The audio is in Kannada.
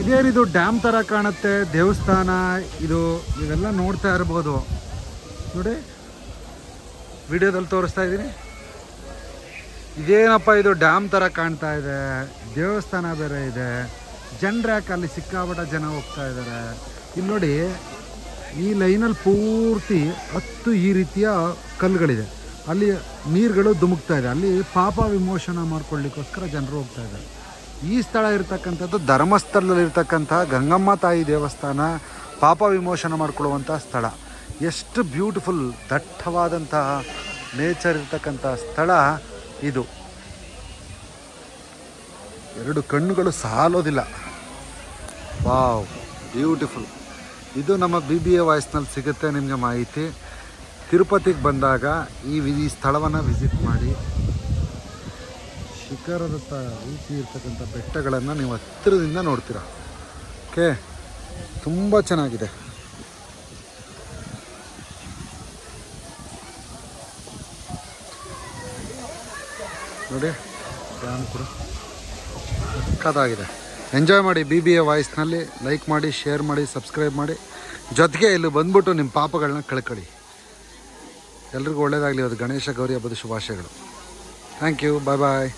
ಇದೇನಿದು ಡ್ಯಾಮ್ ಥರ ಕಾಣುತ್ತೆ, ದೇವಸ್ಥಾನ, ಇದು ಇವೆಲ್ಲ ನೋಡ್ತಾ ಇರ್ಬೋದು. ನೋಡಿ, ವಿಡಿಯೋದಲ್ಲಿ ತೋರಿಸ್ತಾ ಇದ್ದೀನಿ. ಇದೇನಪ್ಪ ಇದು ಡ್ಯಾಮ್ ಥರ ಕಾಣ್ತಾ ಇದೆ, ದೇವಸ್ಥಾನ ಬೇರೆ ಇದೆ. ಜನರ್ಯಾಕೆ ಅಲ್ಲಿ ಸಿಕ್ಕಾಪಟ್ಟ ಜನ ಹೋಗ್ತಾ ಇದ್ದಾರೆ ಇಲ್ಲಿ ನೋಡಿ, ಈ ಲೈನಲ್ಲಿ ಪೂರ್ತಿ ಹತ್ತು ಈ ರೀತಿಯ ಕಲ್ಲುಗಳಿದೆ. ಅಲ್ಲಿ ನೀರುಗಳು ಧುಮುಕ್ತಾ ಇದೆ. ಅಲ್ಲಿ ಪಾಪ ವಿಮೋಚನ ಮಾಡ್ಕೊಳ್ಳಿಕ್ಕೋಸ್ಕರ ಜನರು ಹೋಗ್ತಾ ಇದ್ದಾರೆ ಈ ಸ್ಥಳ ಇರತಕ್ಕಂಥದ್ದು ಧರ್ಮಸ್ಥಳದಲ್ಲಿರ್ತಕ್ಕಂಥ ಗಂಗಮ್ಮ ತಾಯಿ ದೇವಸ್ಥಾನ ಪಾಪ ವಿಮೋಚನೆ ಮಾಡಿಕೊಳ್ಳುವಂಥ ಸ್ಥಳ. ಎಷ್ಟು ಬ್ಯೂಟಿಫುಲ್, ದಟ್ಟವಾದಂತಹ ನೇಚರ್ ಇರ್ತಕ್ಕಂಥ ಸ್ಥಳ ಇದು. ಎರಡು ಕಣ್ಣುಗಳು ಸಾಲೋದಿಲ್ಲ. Wow, beautiful. ಇದು ನಮ್ಮ ಬಿ ಬಿ ಎ ವಾಯ್ಸ್ನಲ್ಲಿ ಸಿಗುತ್ತೆ ನಿಮಗೆ ಮಾಹಿತಿ. ತಿರುಪತಿಗೆ ಬಂದಾಗ ಈ ವಿ, ಈ ಸ್ಥಳವನ್ನು ವಿಸಿಟ್ ಮಾಡಿ. ಶಿಖರದ ತ ರೀತಿ ಇರ್ತಕ್ಕಂಥ ಬೆಟ್ಟಗಳನ್ನು ನೀವು ಹತ್ತಿರದಿಂದ ನೋಡ್ತೀರ. ಓಕೆ? ತುಂಬ ಚೆನ್ನಾಗಿದೆ. ನೋಡಿ ಡ್ಯಾಮ್ ಕೂಡ. ಸಕ್ಕತ್ತಾಗಿದೆ ಎಂಜಾಯ್ ಮಾಡಿ ಬಿ ಬಿ ಎ ವಾಯ್ಸ್ನಲ್ಲಿ ಲೈಕ್ ಮಾಡಿ ಶೇರ್ ಮಾಡಿ ಸಬ್ಸ್ಕ್ರೈಬ್ ಮಾಡಿ. ಜೊತೆಗೆ ಇಲ್ಲಿ ಬಂದ್ಬಿಟ್ಟು ನಿಮ್ಮ ಪಾಪಗಳನ್ನ ಕಳ್ಕೊಳ್ಳಿ. ಎಲ್ರಿಗೂ ಒಳ್ಳೆಯದಾಗಲಿ ಅದು ಗಣೇಶ ಗೌರಿ ಹಬ್ಬದ ಶುಭಾಶಯಗಳು. Thank you bye bye